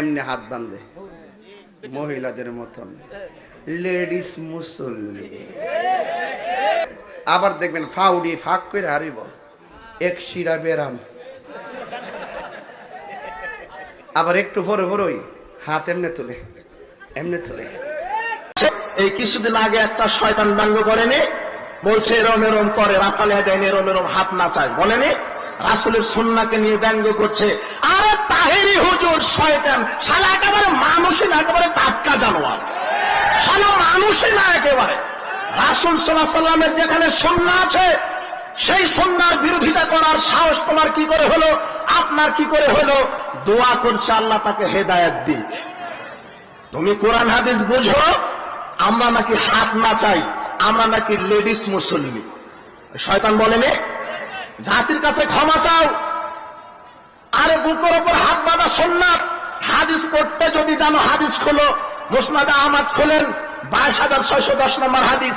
এমনি হাত বাঁধে। মহিলাদের মতন। লেডিস মুসল্লি। আবার দেখবেন ফাউডি ফাঁক করে হারিব। এক শিরা বেরাম। আবার একটু ভরে ভরই হাত এমনে তুলে এমনে তুলে। এই কিছুদিন আগে একটা শয়তান ব্যঙ্গ করেনি? বলছে, এরম এরম করে রাফালিয়া দেন এরম এরম হাত নাচায় বলেনি? রাসুলের সন্নাকে নিয়ে ব্যঙ্গ করছে। তাহেরি হুজুর শয়তান। শালা একেবারে মানুষই না, একেবারে টাটকা জানোয়ার। শালা মানুষই না একেবারে। রাসুল সাল্লাহ সাল্লামের যেখানে সন্না আছে, সেই সন্ন্যার বিরোধিতা করার সাহস তোমার কি করে হলো? আপনার কি করে হলো? দোয়া করছে আল্লাহ তাকে হেদায়ত দিক। তুমি কোরআন হাদিস বুঝো, আমরা নাকি হাত না চাই, আমরা নাকি লেডিস মুসল্লি। শয়তান বলেনি জাতির কাছে ক্ষমা চাও আরে বুকের ওপর হাত বাঁধা সোননাথ হাদিস পড়তে যদি জানো, হাদিস খোলো। মুসনাদা আহমদ খোলেন। বাইশ হাজার ছয়শো দশ নম্বর হাদিস।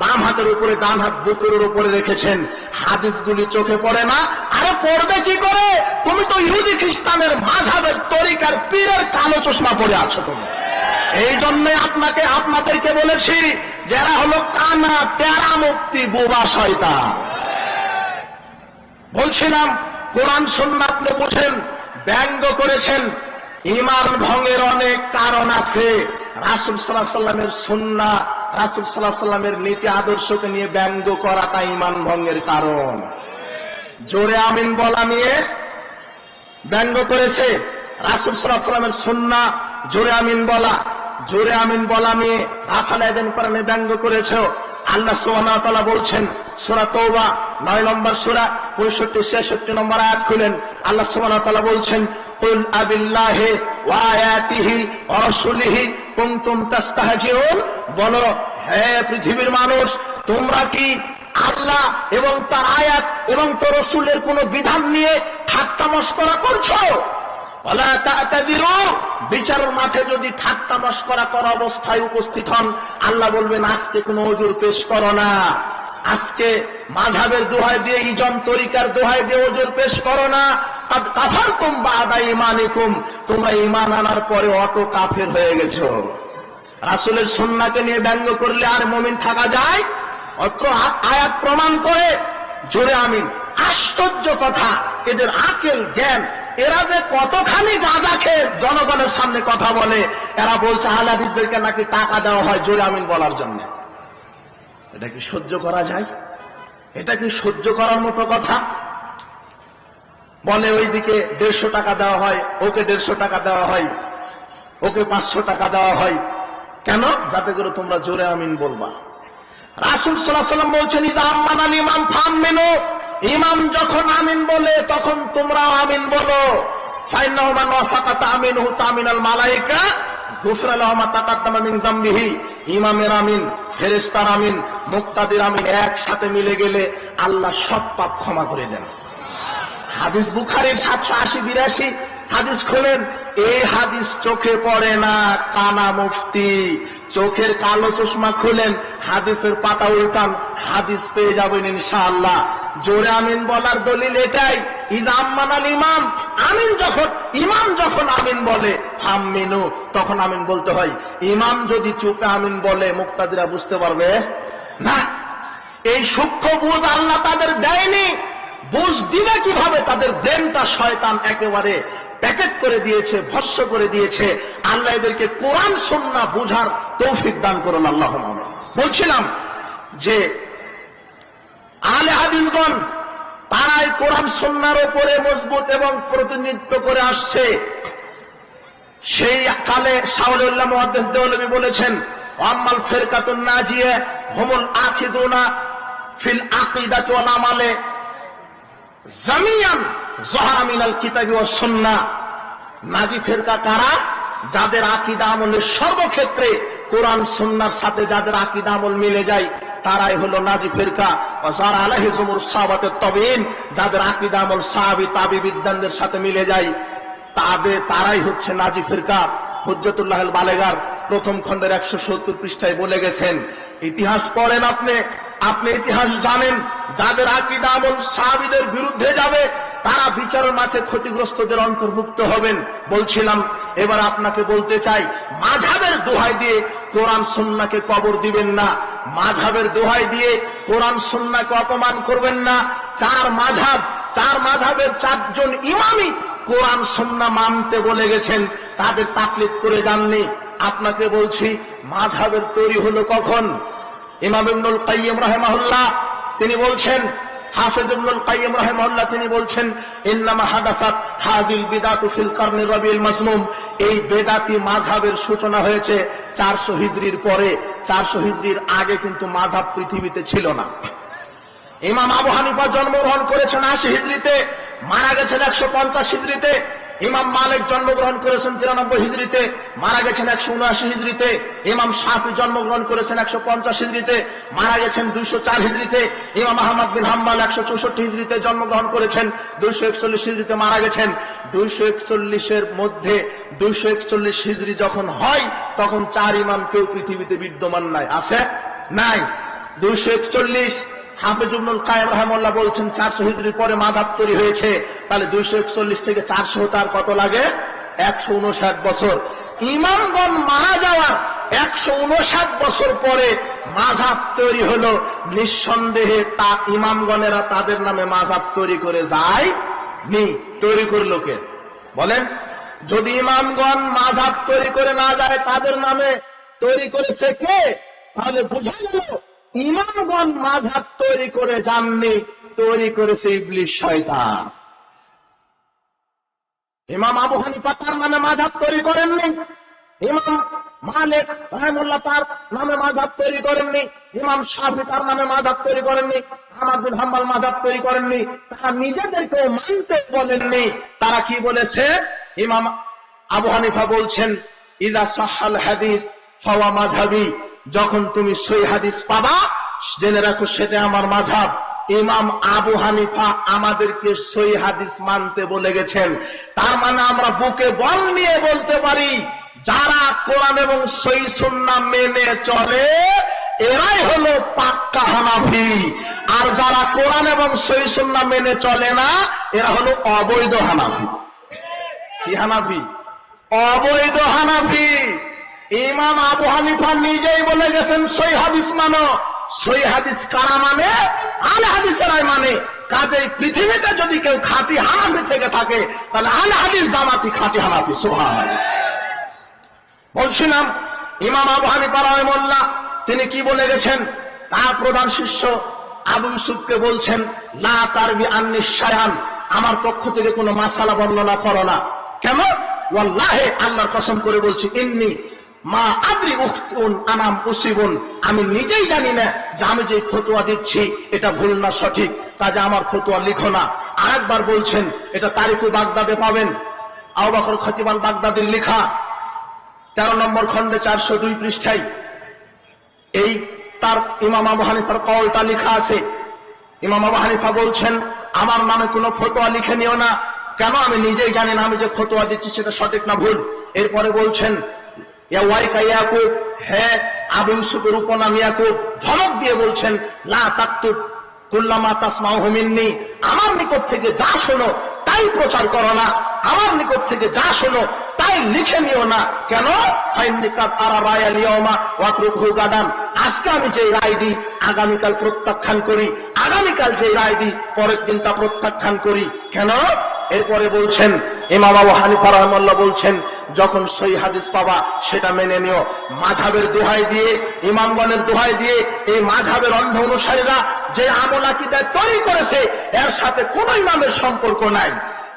বাম হাতের উপরে, ডান হাত বুকের উপরে রেখেছেন। হাদিসগুলি চোখে পড়ে না, আরে পড়বে কি করে? তুমি তো ইহুদি খ্রিস্টানের মাঝাবের তরিকার পীরের কালো চশমা পরে আছো তুমি। এই জন্য আপনাকে, আপনাদেরকে বলেছি, যারা হলো কানা তেরা মুক্তি, বোবা শয়তান। বলছিলাম, কোরআন শুনলে আপনি বোঝেন, ব্যঙ্গ করেছেন। ইমান ভঙ্গের অনেক কারণ আছে। রাসুল সাল্লাহ সাল্লামের সুন্না রাসুল সাল্লাহ সাল্লামের নীতি আদর্শকে নিয়ে ব্যঙ্গ করাটা ইমান ভঙ্গের কারণ। জোরে আমিন বলা নিয়ে ব্যঙ্গ করেছে রাসুল সাল্লাহ সাল্লামের সুন্না জোরে আমিন বলা, জোরে আমিন বলা নিয়ে রাফাল আয়দান কোরআনে ব্যঙ্গ করেছে আল্লাহ ওয়া বলছেন, সোরা তওবা 9 নম্বর সূরা 65 66 নম্বর আয়াত খুলেন। আল্লাহ ওয়া বলছেন আয়াতিহি ওয়া রাসূলিহি কুনতুম তাস্তাহজিউন? বলো, হে পৃথিবীর মানুষ, তোমরা কি আল্লাহ এবং তার আয়াত এবং তোর রসুলের কোন বিধান নিয়ে ঠাট্টা মস্করা করছ বিচারের মাঠে যদি ঠাট্টা মস্করা করা অবস্থায় উপস্থিত হন, আল্লাহ বলবেন, আজকে কোনো ওজুর পেশ করো না। আজকে মাঝাবের দোহায় দিয়ে, ইজম তরিকার দোহায় দিয়ে ওজুর পেশ করো না। তোমরা ইমান আনার পরে অটো কাফের হয়ে গেছো। রাসুলের সন্নাকে নিয়ে ব্যঙ্গ করলে আর মমিন থাকা যায়? অত্র আয়াত প্রমাণ করে, জোরে আমিন। আশ্চর্য কথা, এদের আকেল, জ্ঞান, এরা যে কতখানি গাঁজা খেয়ে জনগণের সামনে কথা বলে, এরা বলছে আহলাদিসদেরকে নাকি টাকা দেওয়া হয়? জোরে আমিন বলার জন্য। এটা কি সহ্য করা যায়? এটা কি সহ্য করার মতো কথা? বলে ওইদিকে দেড়শো টাকা দেওয়া হয়, ওকে দেড়শো টাকা দেওয়া হয়, ওকে পাঁচশো টাকা দেওয়া হয়। কেন? যাতে করে তোমরা জোরে আমিন বলবা। রাসুল সাল্লাম বলছেন, ইদা আম্মানাল ইমাম ইমাম যখন আমিন বলে, তখন তোমরা আমিন বলো। ফাইনাহু মান ওয়াফাকাতা আমিনহু তামিনাল মালায়েকা গুফরা লাহু মা তাকাদ্দামা মিন যামবিহি। ইমামের আমিন, ফেরেশতার আমিন, মুক্তাদির আমিন একসাথে মিলে গেলে আল্লাহ সব পাপ ক্ষমা করে দেন। হাদিস বুখারীর সাতশো আশি, বিরাশি। হাদিস খোলেন, এই হাদিস চোখে পড়ে না, কানা মুফতি। চোখের কালো চশমা খুলেন, হাদিসের পাতা উল্টান, হাদিস পেয়ে যাবেন ইনশাআল্লাহ। জোরে আমিন বলার দলিল এটাই, ইমাম মানাল ইমাম। আমিন যখন, ইমাম যখন আমিন বলে হামিনু তখন আমিন বলতে হয়, ইমাম যদি চুপে আমিন বলে, মুক্তাদিরা বুঝতে পারবে? না, এই সূক্ষ্ম বুঝ আল্লাহ তাদের দেয়নি। বুঝ দিবে কীভাবে তাদের ব্রেনটা শয়তান একেবারে প্যাকেট করে দিয়েছে, ভস্য করে দিয়েছে। আল্লাহ এদেরকে কোরআন, সন্না বুঝার তৌফিক দান করুন আল্লাহ বলছিলাম যে আলে হাদিসগণ তারাই কোরআন সন্ন্যার ওপরে মজবুত এবং প্রতিনিধিত্ব করে আসছে। সেই কালে শাহুল্লাহ মুহাদ্দিস দেওয়ালবী বলেছেন আম্মাল ফেরকাতুন নাজিয়ে, হুমুল আখিদুনা ফিল আকিদাতু ওয়াল আমালে। যাদের আকিদা আমলের সর্বক্ষেত্রে কোরআন সন্ন্যার সাথে যাদের আকিদা আমল মিলে যায়, তারাই হলো নাজি ফেরকা। যারা আলাহি সাহাবাতের তবিন যাদের আকিদা আমল সাহাবি, তাবি বিদ্যানদের সাথে মিলে যায় তাদের তারাই হচ্ছে নাজি ফিরকা। হুজ্জতুল্লাহ বালেগার প্রথম খণ্ডের একশো সত্তর পৃষ্ঠায় বলে গেছেন, ইতিহাস পড়েন আপনি আপনি ইতিহাস জানেন, যাদের আকিদা আমল সাহাবিদের বিরুদ্ধে যাবে, তারা বিচারের মাঠে ক্ষতিগ্রস্তদের অন্তর্ভুক্ত হবেন। বলছিলাম, এবার আপনাকে বলতে চাই মাঝাবের দোহাই দিয়ে কোরআন সন্নাকে কবর দিবেন না। মাঝাবের দোহাই দিয়ে কোরআন সন্নাকে অপমান করবেন না। চার মাঝাব চার মাঝাবের চারজন ইমামই কোরআন সন্না মানতে বলে গেছেন, তাদের তাকলিদ করে যাননি। আপনাকে বলছি, মাঝহাবের তৈরি হলো কখন? ইমাম ইবনুল রাহিমাহুল্লাহ, তিনি বলছেন তিনি বলছেন এই বেদাতি মাঝহাবের সূচনা হয়েছে চারশো হিজরির পরে। চারশো হিজরির আগে কিন্তু মাঝহাব পৃথিবীতে ছিল না। ইমাম আবু জন্মগ্রহণ করেছেন আশি হিজড়িতে মারা গেছেন একশো পঞ্চাশ হিজড়িতে ইমাম মালিক জন্মগ্রহণ করেছেন তিরানব্বই হিজড়িতে, মারা গেছেন একশো উনআশি হিজড়িতে, ইমাম শাহি জন্মগ্রহণ করেছেন একশো পঞ্চাশ হিজড়িতে, মারা গেছেন দুইশো চার হিজড়িতে, ইমাম আহমদ বিন হাম্মাল একশো চৌষট্টি হিজড়িতে জন্মগ্রহণ করেছেন, দুইশো একচল্লিশ হিজড়িতে মারা গেছেন। দুইশো একচল্লিশের মধ্যে দুইশো একচল্লিশ হিজড়ি যখন হয়, তখন চার ইমাম কেউ পৃথিবীতে বিদ্যমান নাই। আছে? নাই। দুইশো একচল্লিশ হাফিজুবনুল কায়েম রহমল্লাহ বলছেন, চারশো হিজড়ির পরে মাঝাব তৈরি হয়েছে, তাহলে দুইশো একচল্লিশ থেকে চারশো তার কত লাগে? একশো উনষাট বছর। ইমামগণ মারা যাওয়ার একশো উনষাট বছর পরে মাঝাব তৈরি হলো। নিঃসন্দেহে তা ইমামগণেরা তাদের নামে মাঝাব তৈরি করে যায় নি তৈরি করল কে? বলেন, যদি ইমামগণ মাঝাব তৈরি করে না যায়, তাদের নামে তৈরি করেছে কে? তাহলে বোঝা গেল ইমামগণ মাঝহাব তৈরি করে যাননি তৈরি করেছে ইবলিশ শয়তান। ইমাম আবু হানিফা তার নামে মাঝহাব তৈরি করেননি, ইমাম মালিক রহমুল্লাহ তার নামে মাঝহাব তৈরি করেননি, ইমাম শাফি তার নামে মাঝহাব তৈরি করেননি, আহমদ বিন হাম্বাল মাঝহাব তৈরি করেননি, তারা নিজেদেরকে মানতে বলেননি। তারা কি বলেছে? ইমাম আবু হানিফা বলছেন, ইদা সাহাল হাদিস, ফাওয়া মাঝহাবি। যখন তুমি সই হাদিস পাবা, জেনে রাখো সেটা আমার মাঝাব। ইমাম আবু হানিফা আমাদেরকে সই হাদিস মানতে বলে গেছেন। তার মানে আমরা বুকে বল নিয়ে বলতে পারি, যারা কোরআন এবং সই সুন্না মেনে চলে, এরাই হলো পাক্কা হানাফি। আর যারা কোরআন এবং সই সুন্না মেনে চলে না, এরা হলো অবৈধ হানাফি। কি হানাফি? অবৈধ হানাফি। ইমাম আবু হানিফা নিজেই বলে গেছেন, সই হাদিস মানো। সই হাদিস কারা মানে? আল হাদিসেরাই মানে। কাজেই পৃথিবীতে যদি কেউ খাঁটি হানাফি থেকে থাকে, তাহলে আল হাদিস জামাতি খাঁটি হানাফি সুবহান বলছিলাম, ইমাম আবু হানিফা রহমুল্লাহ তিনি কি বলে গেছেন? তার প্রধান শিষ্য আবু ইউসুফকে বলছেন, লা তারবি আন্নি শায়ান আমার পক্ষ থেকে কোনো মাসালা বর্ণনা করো না। কেন? ওয়াল্লাহে, আল্লাহর কসম করে বলছি, ইন্নি মা আদ্রি উখতুন আনাম উসিবুন আমি নিজেই জানি না যে আমি যে ফতোয়া দিচ্ছি, এটা ভুল না সঠিক। কাজে আমার ফতোয়া লিখো না। আরেকবার বলছেন, এটা তারিখু বাগদাদে পাবেন। আবু বকর খতিবাল বাগদাদের লেখা। তেরো নম্বর খন্ডে চারশো দুই পৃষ্ঠায়। এই তার ইমাম আবু হানিফার কলটা লেখা আছে। ইমাম আবু হানিফা বলছেন, আমার নামে কোনো ফতোয়া লিখে নিও না। কেন? আমি নিজেই জানি না আমি যে ফতোয়া দিচ্ছি সেটা সঠিক না ভুল। এরপরে বলছেন হ্যাঁ আবু ইউসুফের উপনাম ইয়াকুব, ধমক দিয়ে বলছেন, লা তাকতুব কুল্লামা তাসমাউ মিন্নি, আমার নিকট থেকে যা শোনো তাই প্রচার করো না, আমার নিকট থেকে যা শোনো তাই লিখে নিও না। কেন? আজকে আমি যে রায় দিই, আগামীকাল প্রত্যাখ্যান করি। আগামীকাল যে রায় দিই, পরের দিন তা প্রত্যাখ্যান করি। কেন? এরপরে বলছেন, ইমাম আবু হানিফা বলছেন যখন সই হাদিস পাবা, সেটা মেনে নিও। মাঝাবের দোহাই দিয়ে, ইমামগণের দোহাই দিয়ে, এই মাঝাবের অন্ধ অনুসারীরা যে আমল আকিদায় তৈরি করেছে, এর সাথে কোন ইমামের সম্পর্ক নাই।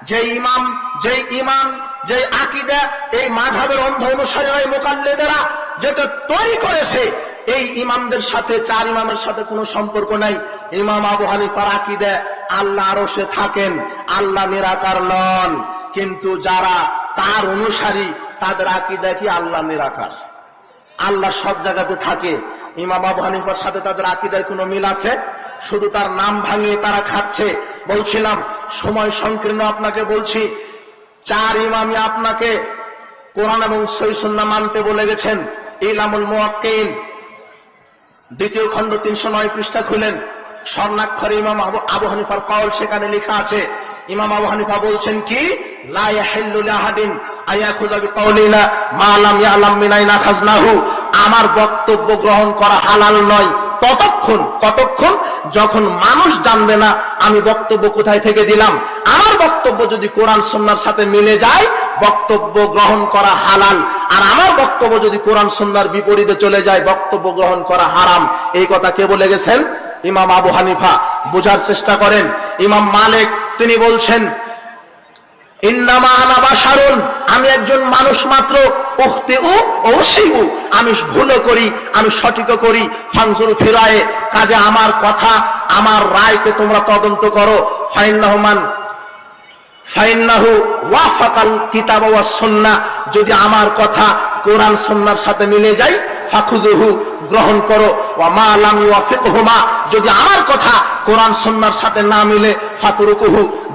যে ইমাম যে ইমাম, যে আকিদা, এই মাঝাবের অন্ধ অনুসারীরা মোকাল্লেদেরা যেটা তৈরি করেছে, এই ইমামদের সাথে, চার ইমামের সাথে কোনো সম্পর্ক নাই। ইমাম আবু হানিফার আকিদা, আল্লাহ আরও সে থাকেন, আল্লাহ নিরাকার নন। কিন্তু যারা তার অনুসারী, তাদের আকিদা কি আল্লাহ নিরাকার? আল্লাহ সব জায়গাতে থাকে। ইমাম আবু হানিফার সাথে তাদের আকিদার কোনো মিল আছে? শুধু তার নাম ভাঙিয়ে তারা খাচ্ছে। বলছিলাম, সময় সংকীর্ণ আপনাকে বলছি, চার ইমামি আপনাকে কোরআন এবং সৈসন্না মানতে বলে গেছেন। ইলামুল মুয়াক্কিন। দ্বিতীয় খণ্ড তিনশো নয় পৃষ্ঠা খুলেন। স্বর্ণাক্ষরে ইমাম আবু আবু হানিফার কল সেখানে লেখা আছে। ইমাম আবু হানিফা বলছেন কি? আমার বক্তব্য গ্রহণ করা হালাল নয়। ততক্ষণ, কতক্ষণ? যখন মানুষ জানবে না, আমি বক্তব্য কোথায় থেকে দিলাম? আমার বক্তব্য যদি কোরআন সন্ন্যার সাথে মিলে যায়, বক্তব্য গ্রহণ করা হালাল। আর আমার বক্তব্য যদি কোরআন সন্ন্যার বিপরীতে চলে যায়, বক্তব্য গ্রহণ করা হারাম। এই কথা কে বলে গেছেন? ইমাম আবু হানিফা। বোঝার চেষ্টা করেন। ইমাম মালিক, তিনি বলছেন আমি একজন মানুষ মাত্র উখতে ও ও আমি ভুলও করি, আমি সঠিকও করি। ফাংসুর ফিরায়ে, কাজে আমার কথা, আমার রায়কে তোমরা তদন্ত করো। ওয়া সুন্নাহ, যদি আমার কথা কোরআন সুন্নাহর সাথে মিলে যায় গ্রহণ করো। যদি আমার কথা কোরআন সাথে না মিলে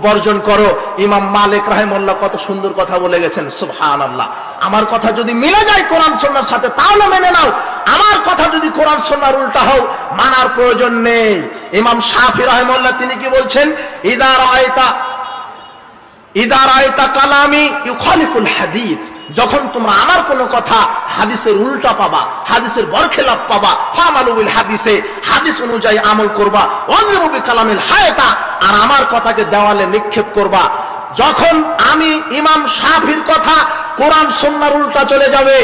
বর্জন করো। ইমাম মালিক কত সুন্দর কথা বলে গেছেন আমার কথা যদি মিলে যায় কোরআন সুন্নাহর সাথে, তাহলে মেনে নাও। আমার কথা যদি কোরআন সুন্নাহর উল্টা হোক মানার প্রয়োজন নেই। ইমাম শাফি রাহিমাহুল্লাহ তিনি কি বলছেন? ইদা রাআইতা ইদার আয়তা কালামি ইউখালিফুল হাদিস। যখন তোমরা আমার কোনো কথা হাদিসের উল্টা পাবা, হাদিসের বরখেলাপ পাবা ফামালুবিল হাদিসে, হাদিস অনুযায়ী আমল করবা অন্যরূপী কালামিল হায়তা, আর আমার কথাকে দেওয়ালে নিক্ষেপ করবা। যখন আমি ইমাম শাফির কথা, কোরআন সন্ন্যার উল্টা চলে যাবে,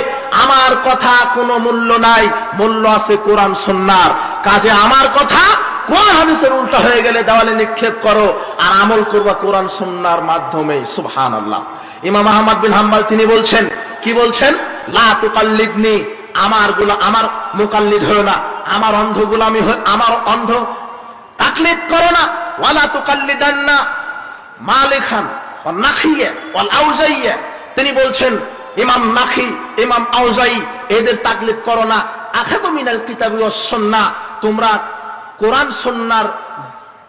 আমার কথা কোনো মূল্য নাই, মূল্য আছে কোরআন সন্ন্যার কাজে আমার কথা কোরআন হাদিসের উল্টা হয়ে গেলে দেওয়ালে নিক্ষেপ করো, আর আমল করবা কোরআন সন্ন্যার মাধ্যমে সুবহান আল্লাহ ইমাম আহমদ বিন হাম্বাল তিনি বলছেন, কি বলছেন? লা তুকাল্লিদনি, আমারগুলো আমার মুকাল্লিদ হলো না, আমার অন্ধ হয়ে- আমার অন্ধ তাকলিদ করো না। ওয়ালা তুকাল্লিদান্না মালিকান ওয়া নাখিয়া, ওয়াল আউজাইয়া। তিনি বলছেন, ইমাম নাখি, ইমাম আউজাই, এদের তাকলিদ করো না। আখাদু মিনাল কিতাবি ওয়াস সুন্নাহ তোমরা কোরআন সন্ন্যার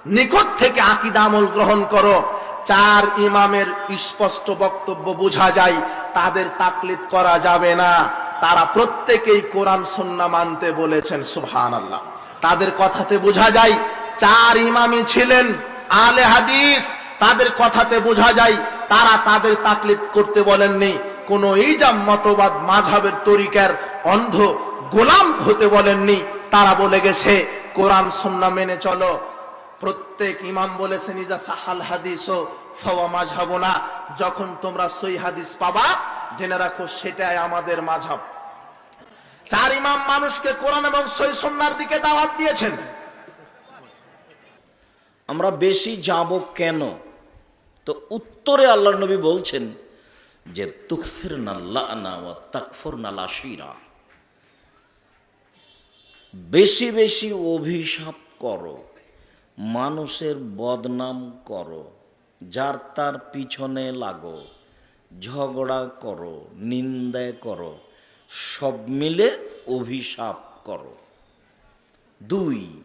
নিকট থেকে আকিদা আমল গ্রহণ করো। চার ইমামের স্পষ্ট বক্তব্য বোঝা যায়, তাদের তাকলিদ করা যাবে না। তারা প্রত্যেকেই কোরআন সন্না মানতে বলেছেন সুবহান আল্লাহ তাদের কথাতে বোঝা যায়, চার ইমামই ছিলেন আলে হাদিস, তাদের কথাতে বোঝা যায়, তারা তাদের তাকলিদ করতে বলেননি। কোন ইজাম, মতবাদ মাঝাবের তরিকার অন্ধ গোলাম হতে বলেননি। তারা বলে গেছে, কোরআন সন্না মেনে চলো। প্রত্যেক ইমাম বলেছেন, ইজা সাহাল হাদিস ও ফাওয়া মাঝহাবনা যখন তোমরা সই হাদিস পাবা, জেনে রাখো সেটাই আমাদের মাঝহাব চার ইমাম মানুষকে কোরআন এবং সই সন্ন্যার দিকে দাওয়াত দিয়েছেন। আমরা বেশি যাব কেন? তো উত্তরে আল্লাহ নবী বলছেন যে তুকসির তাকফর নালাশিরা বেশি বেশি অভিশাপ করো। মানুষের বদনাম করো, যার তার পিছনে লাগো, ঝগড়া করো, নিন্দা করো, সব মিলে অভিশাপ করো। দুই,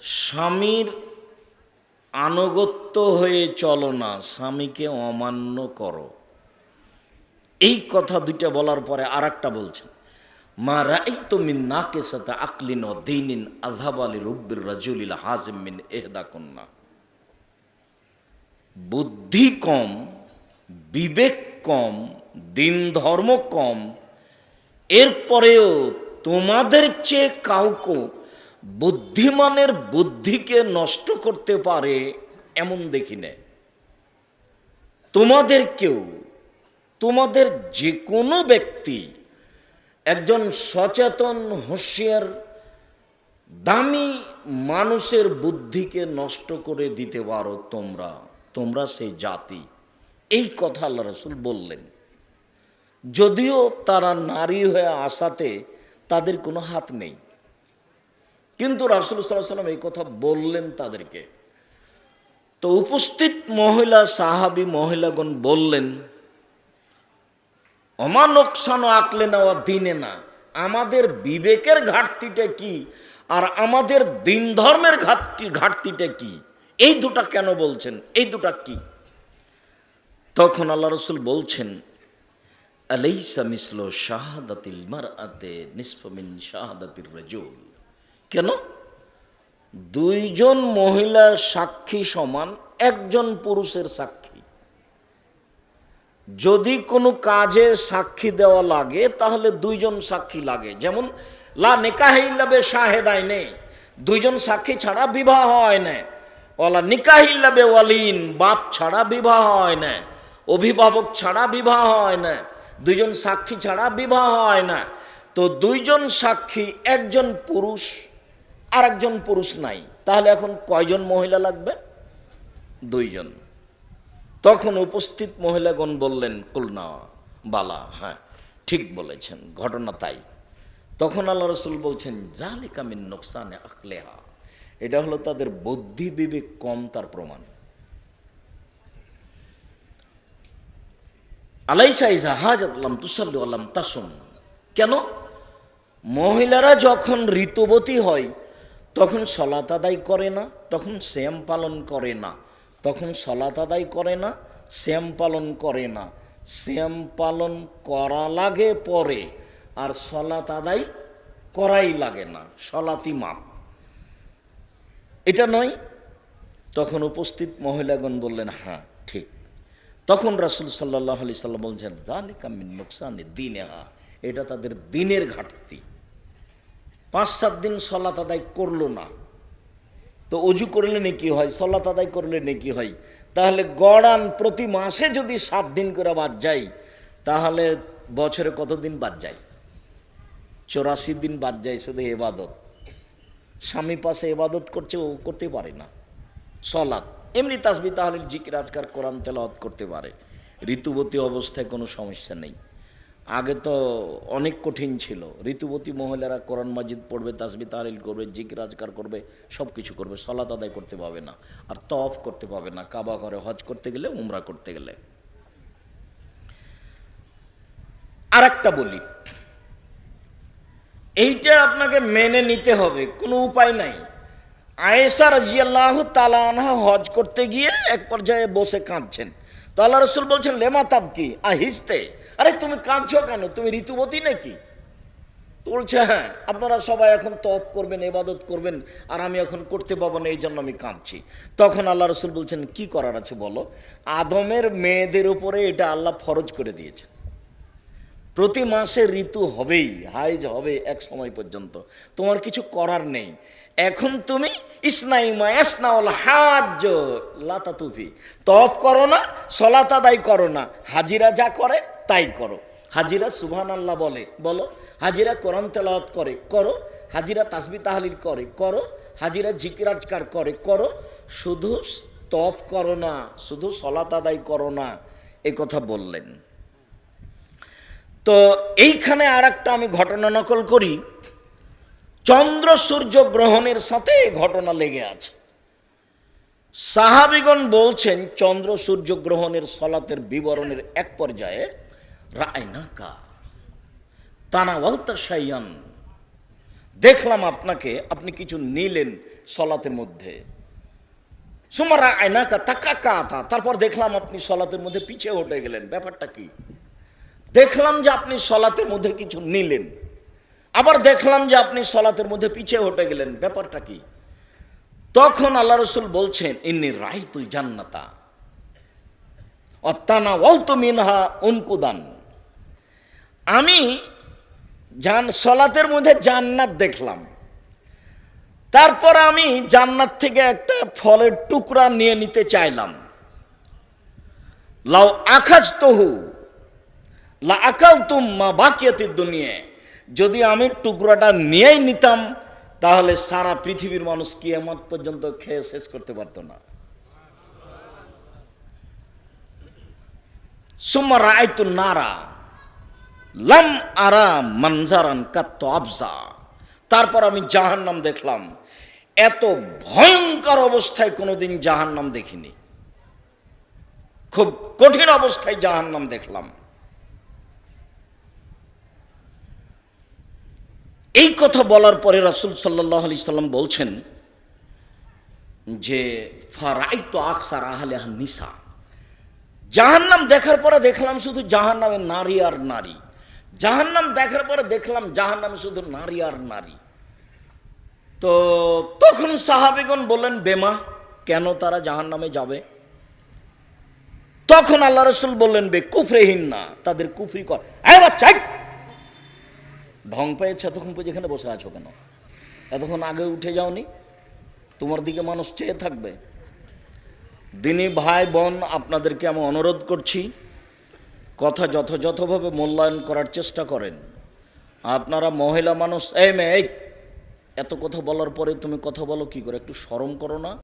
স্বামীর আনুগত্য হয়ে চলো না, স্বামীকে অমান্য করো। এই কথা দুইটা বলার পরে আর একটা বলছেন। মা রাই মিন নাকে সাথে আকলিন ও দিনিন আধাব আলী রব্বির রাজুলিল হাজিম মিন এহদা কন্যা বুদ্ধি কম, বিবেক কম দিন ধর্ম কম, এরপরেও তোমাদের চেয়ে কাউকে বুদ্ধিমানের বুদ্ধিকে নষ্ট করতে পারে এমন দেখি না। তোমাদের কেউ, তোমাদের যে কোনো ব্যক্তি একজন সচেতন, হুঁশিয়ার, দামি মানুষের বুদ্ধিকে নষ্ট করে দিতে পারো তোমরা। তোমরা সেই জাতি। এই কথা আল্লাহ রসুল বললেন। যদিও তারা নারী হয়ে আসাতে তাদের কোনো হাত নেই। কিন্তু রাসুল সাল্লাম এই কথা বললেন তাদেরকে। তো উপস্থিত মহিলা, সাহাবি মহিলাগণ বললেন অমানকসানো আকলে নেওয়া দিনে না। আমাদের বিবেকের ঘাটতিটা কি? আর আমাদের দিন ধর্মের ঘাটতি, ঘাটতিটা কি? এই দুটা কেন বলছেন? এই দুটা কি? তখন আল্লাহ রসুল বলছেন, আলাইসা মিসল শাহাদাতিল মারআতে নিসফমিন শাহাদাতির রাজুল। কেন? দুইজন মহিলার সাক্ষী সমান, একজন পুরুষের সাক্ষী যদি কোনো কাজে সাক্ষী দেওয়া লাগে, তাহলে দুইজন সাক্ষী লাগে। যেমন, লা নিকাহিল্লাবে শাহেদাই নেই দুইজন সাক্ষী ছাড়া বিবাহ হয় না। ওলা নিকাহিল্লাবে ওয়ালিন, বাপ ছাড়া বিবাহ হয় না। অভিভাবক ছাড়া বিবাহ হয় না। দুইজন সাক্ষী ছাড়া বিবাহ হয় না। তো দুইজন সাক্ষী, একজন পুরুষ আর একজন পুরুষ নাই। তাহলে এখন কয়জন মহিলা লাগবে? দুইজন। তখন উপস্থিত মহিলাগণ বললেন কুলনা বালা হ্যাঁ ঠিক বলেছেন, ঘটনা তাই। তখন আল্লাহ রসুল বলছেন জালিকামিন নোকসানে আকলেহা। এটা হলো তাদের বুদ্ধি বিবেক কম, তার প্রমাণ। আলাইসা ইজা হাজাত আল্লাম তুসাল্লু আল্লাম তাসুম কেন? মহিলারা যখন ঋতুবতী হয়, তখন সলাত আদায় করে না, তখন শ্যাম পালন করে না। তখন সলাত আদায় করে না, শ্যাম পালন করে না। শ্যাম পালন করা লাগে পরে, আর সলাত আদায় করাই লাগে না সলাতি মাপ। এটা নয়, তখন উপস্থিত মহিলাগণ বললেন হ্যাঁ ঠিক। তখন রাসুল সাল্লাহ আলি সাল্লাম বলছেন জালিকামিন নোকসানি দিনে হা এটা তাদের দিনের ঘাটতি। পাঁচ সাত দিন সলাত আদায় করল না। তো অজু করলে নাকি হয় সলাত আদায় করলে নাকি হয়। তাহলে গড়ান প্রতি মাসে যদি সাত দিন করে বাদ যায়, তাহলে বছরে কতদিন বাদ যায়? চৌরাশি দিন বাদ যায় শুধু এবাদত। স্বামী পাশে এবাদত করছে, ও করতে পারে না। সলাৎ। এমনি তাসবি তাহলে জিকির, আজকার, কোরআন তেলাওয়াত করতে পারে। ঋতুবতী অবস্থায় কোনো সমস্যা নেই। আগে তো অনেক কঠিন ছিল। ঋতুবতী মহিলারা কোরআন মাজিদ পড়বে, তাসবি তাহলিল করবে, জিকির, আজকার করবে সব কিছু করবে, সলাত আদায় করতে পাবে না। আর তফ করতে পাবে না, কাবা ঘরে হজ করতে গেলে, উমরা করতে গেলে। আর একটা বলি, এইটা আপনাকে মেনে নিতে হবে, কোনো উপায় নাই। আয়েসা রাজিয়াল্লাহ তালানহা হজ করতে গিয়ে এক পর্যায়ে বসে কাঁদছেন। তো আল্লাহ রসুল বলছেন, লেমা তাবকি আহিস্তে আরে তুমি কাঁদছো কেন? তুমি ঋতুবতী নাকি? তো বলছে হ্যাঁ আপনারা সবাই এখন তপ করবেন এবাদত করবেন, আর আমি এখন করতে পাবো না এই জন্য আমি কাঁদছি। তখন আল্লাহ রসুল বলছেন, কি করার আছে বলো? আদমের মেয়েদের উপরে এটা আল্লাহ ফরজ করে দিয়েছে প্রতি মাসে ঋতু হবেই, হাইজ হবে এক সময় পর্যন্ত। তোমার কিছু করার নেই। এখন তুমি ইসনাইমা ইসনাউল হাজ লাতাতুফি। তপ করো না, সলাত আদায় করো না। হাজিরা যা করে, তাই করো। হাজিরা সুবহান আল্লাহ বলে, বলো। হাজিরা কোরআন তেলাওয়াত করে, করো। হাজিরা তাসবি তাহলিল করে, করো। হাজিরা জিকিরাজকার করে, করো। শুধু তপ করো না, শুধু সলাত আদায় করো না, এ কথা বললেন। তো এইখানে আর আমি ঘটনা নকল করি। চন্দ্র সূর্য গ্রহণের সাথে ঘটনা লেগে আছে। সাহাবিগণ বলছেন, চন্দ্র সূর্য গ্রহণের সলাতের বিবরণের এক পর্যায়ে রায়নাকা তানাওয়ালতা সাইয়ান দেখলাম আপনাকে, আপনি কিছু নিলেন সলাতের মধ্যে। সুমারা আয়নাকা তাকা কাতা তারপর দেখলাম আপনি সলাতের মধ্যে পিছিয়ে উঠে গেলেন। ব্যাপারটা কি? দেখলাম যে আপনি সলাতের মধ্যে কিছু নিলেন। আবার দেখলাম যে আপনি সলাতের মধ্যে পিছিয়ে হটে গেলেন। ব্যাপারটা কি? তখন আল্লাহ রসুল বলছেন, ইন্নি রাই তুই জান্নাতা অত্তানা ওয়ালতো মিনহা উনকুদান। আমি জান, সলাতের মধ্যে জান্নাত দেখলাম। তারপর আমি জান্নাত থেকে একটা ফলের টুকরা নিয়ে নিতে চাইলাম। লাউ আখাজ তহু লা আকাল তুম্মা বাকিয়াতির দুনিয়ায় যদি আমি টুকরাটা নিয়েই নিতাম, তাহলে সারা পৃথিবীর মানুষ কিয়ামত পর্যন্ত খেয়ে শেষ করতে পারতো না। তারপর আমি জাহান্নাম দেখলাম, এত ভয়ঙ্কর অবস্থায় কোনোদিন জাহান্নাম দেখিনি। খুব কঠিন অবস্থায় জাহান্নাম দেখলাম। এই কথা বলার পরে রাসুল সাল্লাহ আলি সাল্লাম বলছেন যে ফারাই তো আকসার আহলে নিসা। জাহান্নাম দেখার পরে দেখলাম শুধু জাহান্নামে নারী আর নারী। জাহান্নাম দেখার পরে দেখলাম জাহান্নামে শুধু নারী আর নারী। তো তখন সাহাবিগণ বললেন, বেমা, কেন তারা জাহান্নামে যাবে? তখন আল্লাহ রসুল বললেন, বে কুফরেহীন না তাদের কুফরি কর। এই! ঢং পেয়েছে, এতক্ষণ পর্যন্ত এখানে বসে আছো কেন? এতক্ষণ আগে উঠে যাওনি? তোমার দিকে মানুষ চেয়ে থাকবে। দিনী ভাই, বোন, আপনাদেরকে আমি অনুরোধ করছি, কথা যথাযথভাবে মূল্যায়ন করার চেষ্টা করেন। আপনারা মহিলা মানুষ, এই মেয়ে এত কথা বলার পরে তুমি কথা বলো কি করে? একটু শরম করো না।